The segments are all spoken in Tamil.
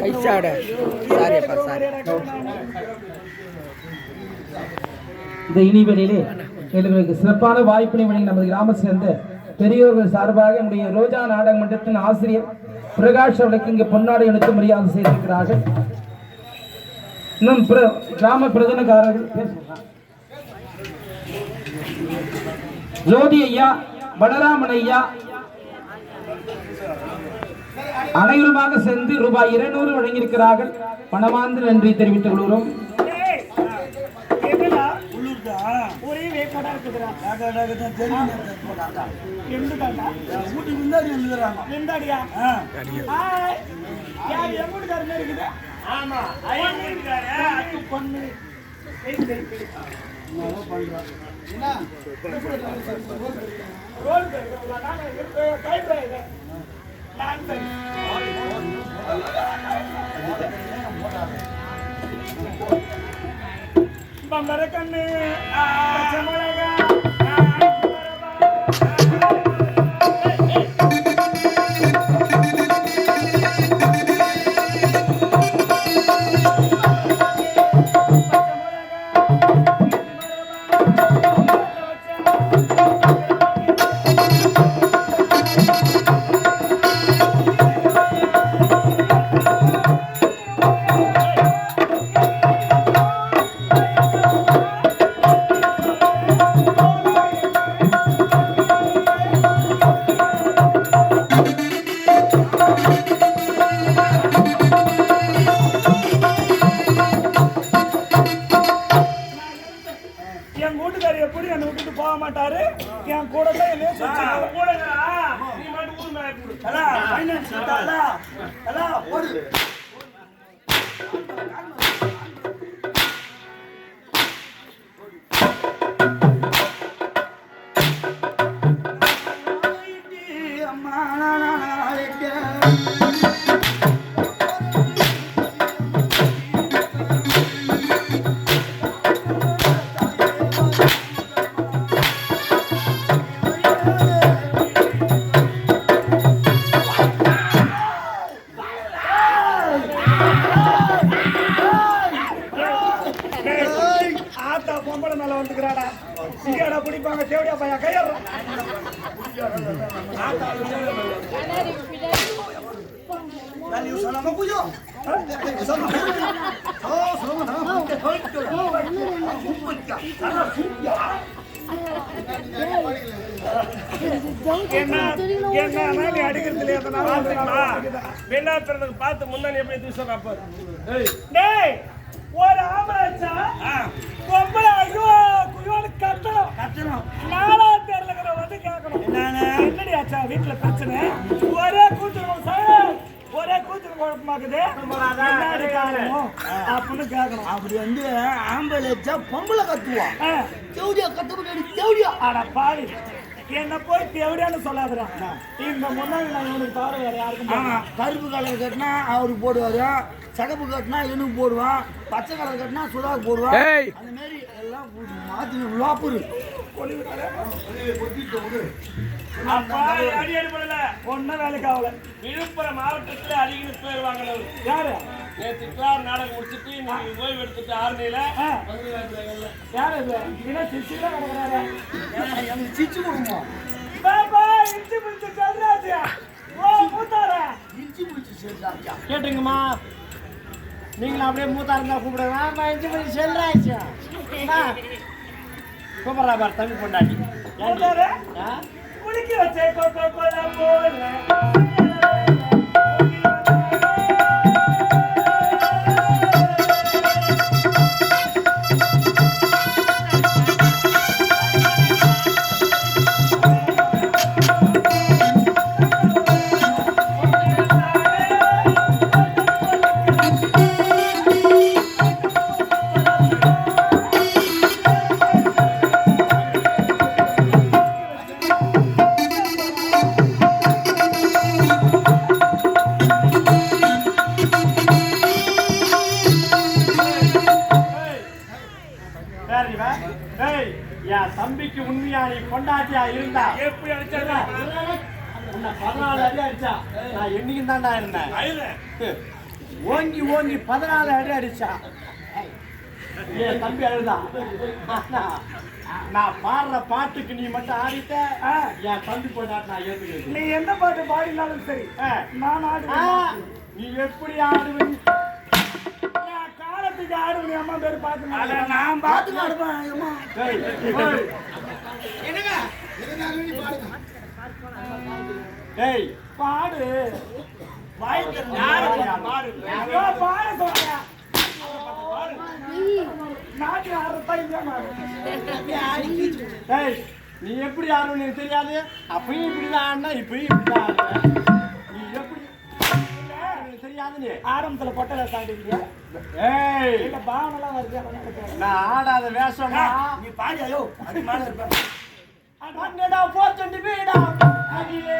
கைச்சாட சாரி அப்பா சாரி. இந்த இனிவெளியிலே எங்களுக்கு சிறப்பான வாய்ப்பினை வழங்கி நமது கிராமத்தை சேர்ந்த பெரியோர்கள் சார்பாக நம்முடைய ரோஜா நாடக மன்றத்தின் ஆசிரியர் பிரகாஷ் அவர்களுக்கு இங்கு பொன்னாடை எடுத்து மரியாதை செய்திருக்கிறார்கள். இன்னும் கிராம பிரதனக்காரர்கள். ஜோதி ஐயா பலராமன் ஐயா அனைவருமாக சேர்ந்து ரூபாய் இருநூறு வழங்கியிருக்கிறார்கள். பணமார்ந்த நன்றி தெரிவித்துக் கொள்கிறோம். ஏய், என்னடா உள்ளூர்தா ஃபைனான்ஸ் ஹலோ ஹலோ போடு. இல்லையா வெள்ளாத்துறதுக்கு பார்த்து முன்னாடி எப்படி தூசம் அப்ப டேய் ஒரு ஆம்பளை பொம்பளை ஐயோ குயோன்னு கத்தணும் கத்தணும். நாலா தெருல வந்து கேட்கணும்? என்னடி ஆச்சா வீட்டுல பிரச்சனை ஒரே சார் ஒரே குழப்பமாக்குது என்னடி காரணம் அப்படின்னு கேட்கணும் அப்படி வந்து ஆம்பளை பொம்பளை கத்துவான் ஆ, தேவடியா கத்த தேவடியா அட பாவி என்ன போய் தேவடியான்னு சொல்லாதுடா. இந்த முன்னாடி நான் இவனுக்கு தவிர வேற யாருக்கும் கருப்பு கலர் கட்டினா அவருக்கு போடுவாரு. சகப்பு கட்டினா இவனுக்கு போடுவான். பச்சை கலர் கட்டினா சுதாக்கு போடுவான். அந்த மாதிரி எல்லாம் மாத்தி லோப்பரு. அப்பா அடி அடி பண்ணல ஒன்னும் வேலைக்கு ஆகல. விழுப்புரம் மாவட்டத்துல அடிக்கடி பேர் வாங்கினவர். யாரு? நேற்று கிளார் நாடகம் முடிச்சிட்டு இன்னைக்கு ஓய்வு எடுத்துட்டு ஆர்மியில யாரு இது? என்ன சிரிச்சுதான் கிடக்குறாரு? எனக்கு சிச்சு கொடுப்போம் பாபா இஞ்சி பிடிச்சி சொல்றாச்சு ஓ மூத்தாரா? பிடிச்சி சேர்த்தாச்சா கேட்டுங்கம்மா நீங்களும் அப்படியே மூத்தா இருந்தா கூப்பிடுங்க. நான் இஞ்சி பண்ணி செல்றாச்சு கூப்பிட்றா பார் தம்பி பொண்டாட்டி? குளிக்க வச்சே கோகோ கோலா போல. பதினாலு அடி அடிச்சா. நான் என்னைக்கும் தான்டா இருந்தேன். ஓங்கி ஓங்கி பதினாலு அடி அடிச்சா. என் தம்பி அழுதா? ஆனா, நான் பாடுற பாட்டுக்கு நீ மட்டும் ஆடிட்ட என் தம்பி பொண்டாட்டி நான் ஏத்துக்கிறது நீ எந்த பாட்டு பாடினாலும் சரி. நான் ஆடுவேன். நீ எப்படி ஆடுவீங்க நான் காலத்துக்கு ஆடுவேன் அம்மா பேர் பார்த்து நான் பார்த்து நடப்பேன் அம்மா. ஏய், ஏய். ஏய் பாடு. யாரு பாரு ஐயோ, பாட. சொல்றியா? நாட்டு ஆடுறதா ஏய் நீ எப்படி ஆடுவன்னு எனக்கு தெரியாது. அப்பயும் இப்படிதான் ஆடினா இப்பயும் இப்படிதான் நீ எப்படி? எனக்கு தெரியாது நீ. ஆரம்பத்துல பொட்டலை சாண்டிங்க ஏய். இல்ல பாவனெல்லாம் வருது. நான் ஆடாத வேஷமா நீ பாடி ஐயோ அது மேல இருப்பேன் மங்கடா போச்சண்டி வீடா. அடியே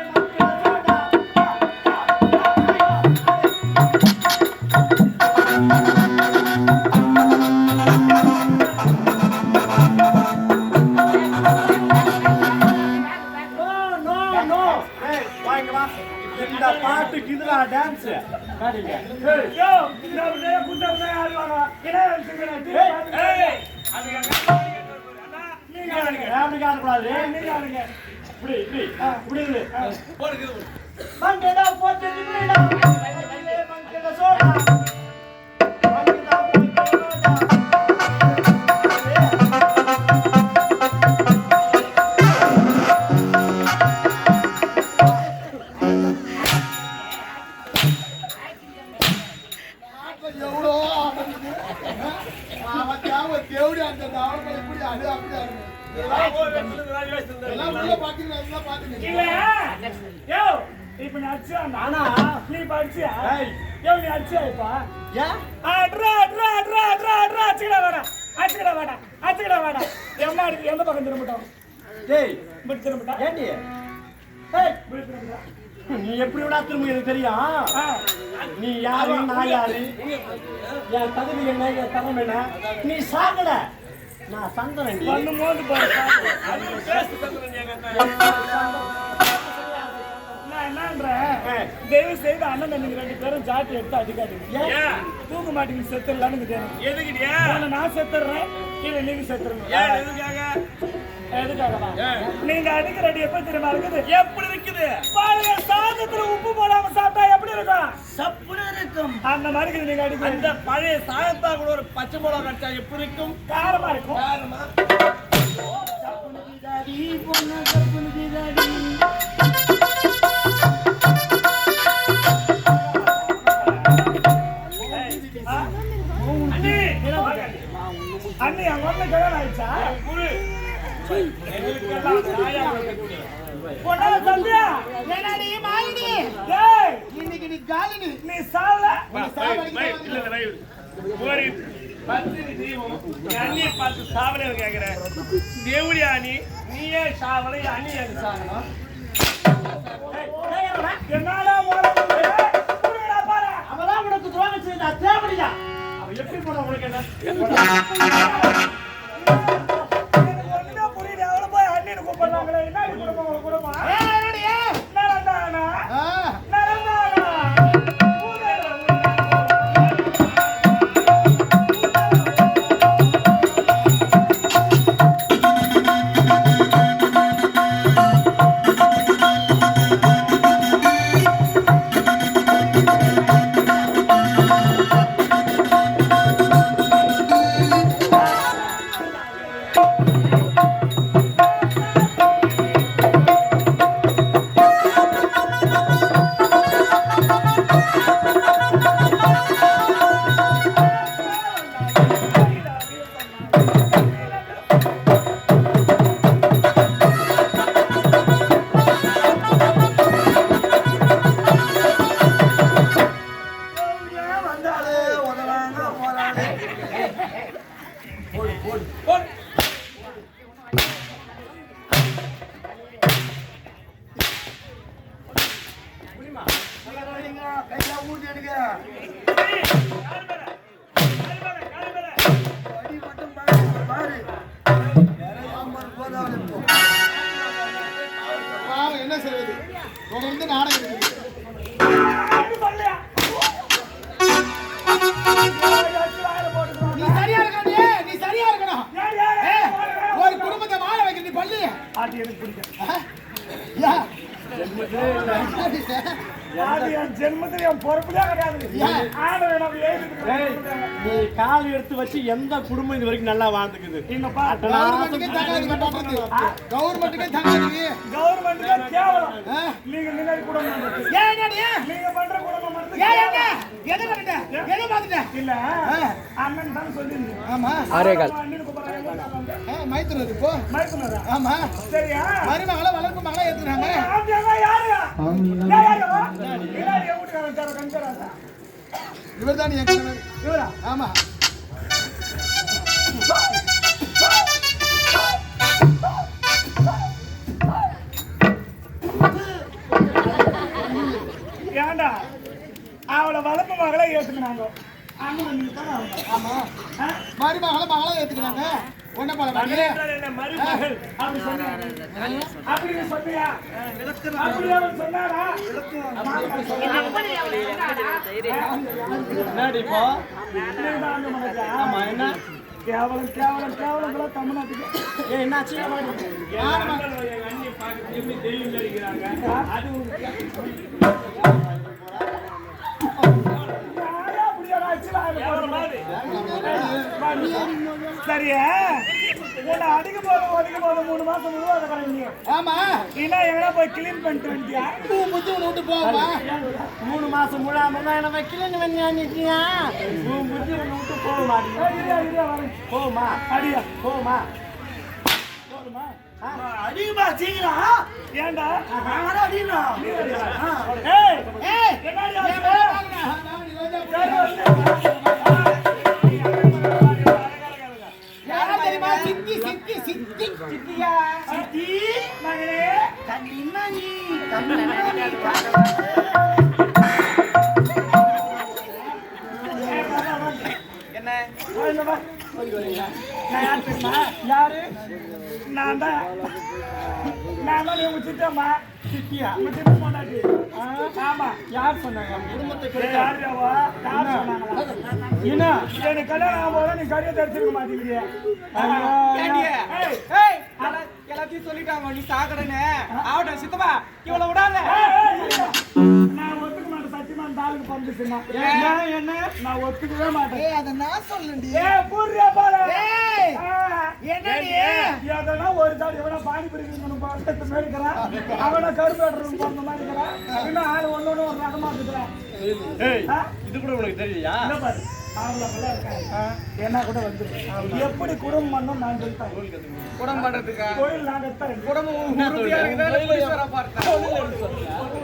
இப்படி இரு. யோ, இப்ப நீ அடிச்சியா? ஆனா நீ இப்ப அடிச்சியா? ஏய். யோ, நீ அடிச்சியா இப்ப? ஏன் அட்ரா, அட்ரா, அட்ரா, அட்ரா, அட்ரா, அடிச்சுக்கிடா வாடா. அடிச்சுக்கிடா வாடா. அடிச்சுக்கிடா வாடா. என்ன அடிக்கு? எந்த பக்கம் திரும்பட்டும்? டேய் இப்படி திரும்பட்டா? ஏண்டி இப்படி திரும்பட்டா? நீ எப்படி விடா திரும்ப எனக்கு தெரியும். நீ யாரு நான் யாரு என் தகுதி என்ன என் தரம் என்ன நீ சாகல நான் சந்தனன் பாரு, பாரு. நான் என்னன்றேன்? ஏய். தயவு செய்து அண்ணன் தம்பிங்க ரெண்டு பேரும் ஜாட்டி எடுத்து அடிக்காதீங்க. தூக்க மாட்டீங்க செத்துடலான்னு தெரியும் எதுக்கிட்டியா நான் செத்துடுறேன் இல்ல நீங்க செத்துருங்க எதுக்காக? எதுக்காகவா? நீங்க அடிக்கிற அடி எப்ப தெரியுமா இருக்குது? எப்படி இருக்குது? பாருங்க சாதத்துல உப்பு போடாம சாப்பிட்டா எப்படி இருக்கும்? சப்புன்னு இருக்கும். அந்த மாதிரி நீங்க அந்த அடிக்கிறது பழைய சாயத்தா கூட ஒரு பச்சை மிளகா கடிச்சா எப்படி இருக்கும்? காரமா இருக்கும். காரணமா தாடி பொண்ணு கற்பனுக்கு தாடி அண்ணியை பார்த்து சாவலை கேட்கிறேன் தேவடி அணி நீயே சாவலை அணி எனக்கு சாகணும் என்னடா? மோளம் அவதான் உனக்கு துரோகம் செய்த தேவடியா? அவ எப்படி போன உனக்கு என்ன? என்ன செய்வது தொடர்ந்து நாடகம். நீ சரியா இருக்கணும் நீ சரியா இருக்கணும். யார் யார் ஏ, யார் ஒரு குடும்பத்தை வாழ வைக்க நீ பள்ளி அது எனக்கு பிடிக்கும் யா. அது என் ஜென்மத்துல என் பொறுப்புதான் கிடையாது. ஏன்? ஆண்டவன் நம்ம எழுதிட்டு நீ கால் எடுத்து வச்சு எந்த குடும்பம் இது வரைக்கும் நல்லா வாழ்ந்துக்குது? கவர்மெண்ட்டுக்கே நீங்க முன்னாடி நடத்துது. ஏன் என்னடி? நீங்க பண்ற குடும்பம் நடத்துது. ஏன் என்ன? எதை பண்ணிட்டேன் எதை பார்த்துட்டேன் இல்ல ஆ. அண்ணன் தான் சொல்லிருந்தேன் ஆமா. ஆறே கால் இப்போ. மயக்குனரா? ஆமா. சரியா? மருமகளை வளர்ப்பு மகளை ஏத்துறாங்க கஞ்சராசா. இவர் தான் என் கணவர். இவரா? ஆமா. ஏன்டா அவளை வளர்ப்பு மகளை ஏத்துக்கினாங்க? மருமகளை ஏத்துக்கிறாங்க ஒன்ன போல பாரு. என்ன மருமகள்? சொன்னியா? சொன்னாரா? என்னடி இப்போ? ஆமா கேவலம் கேவலம் கேவலம் தமிழ்நாட்டுக்கு. ஏ என்னாச்சு? அண்ணி தெய்வம் அது சரியா? உன்னை அடிக்க போதும் ஒதுக்க போதும் மூணு மாசம் ஆமா. இல்ல எங்கன்னா போய் கிளீன் பண்ணிட்டு வந்துட்டியா பூ முத்தி உன்னை விட்டு போவா மூணு மாசம் முழாம தான் என்ன வைக்கலன்னு வெண்ணியா உன் புத்தி ஒன்று விட்டு போக மாட்டேங்க ஏய், இரியா, இரியா, வரேன். போமா அடியா போமா அதிகமா சீக்கிரம்? ஏய் ஏய். யாரா தெரியுமா சித்தி சித்தி சித்தி சித்தியா சித்தி, என்ன வா. நான் தெரியுமா யாரு நான் தான் தான் உங்க சித்தம்மா சித்தியா உங்க சித்த பொண்டாட்டி? ஆமா. யார் சொன்னாங்க? குடும்பத்துக்கு யார் யாவா யார் சொன்னாங்களா என்ன? எனக்கு கல்யாணம் போது நீ கறியை தரிச்சிருக்க மாட்டேங்கிறீங்க ஏய் எல்லாத்தையும் சொல்லிட்டாங்க. நீ சாக்கடைன்னு ஆகட்டும் சித்தப்பா இவ்வளவு விடாத. அந்த ஆளுக்கு பந்துச்சுன்னா என்ன? நான் ஒத்துக்கவே மாட்டேன். அத நான் சொல்லுண்டி. ஏ பூர்யா பாரு. என்னடி? ஒரு தாடி எவனா பானி பிடிக்கணும் பார்த்து மேடிக்கிறான் அவனை கருப்பு வெட்டுறவங்க பிறந்த மாதிரி இருக்கிறான் இன்னும் ஆள் ஒண்ணு ஒண்ணு ஒரு ரகமா இருக்கிறான்? இது கூட உனக்கு தெரியலையா என்ன கூட வந்து. எப்படி குடும்பம் பண்ணும் நான் சொல்லிட்டேன். குடம் பண்றதுக்கா? கோயில் நாங்க தான் குடும்பம் பார்த்தேன்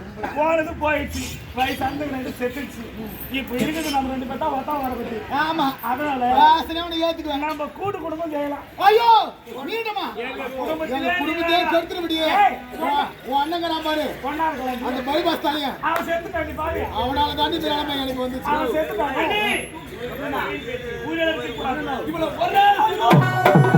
போனது போயிடுச்சு. வயசு அந்த செத்துச்சு இப்ப இருக்குது நம்ம ரெண்டு பேர்த்தா ஒத்தா வர பத்தி. ஆமா. அதனால ஏத்துக்குவேன். நம்ம கூட்டு குடும்பம் செய்யலாம். ஐயோ மீண்டுமா? எங்க குடும்பத்தையே கெடுத்துட முடியே உன் அண்ணங்க நான் பாரு. அந்த பைபாஸ் தலையன் அவன் செத்து கண்டி பாரு. அவனால தாண்டி நிலைமை எனக்கு வந்துச்சு. அவன் செத்து பாரு இவ்வளவு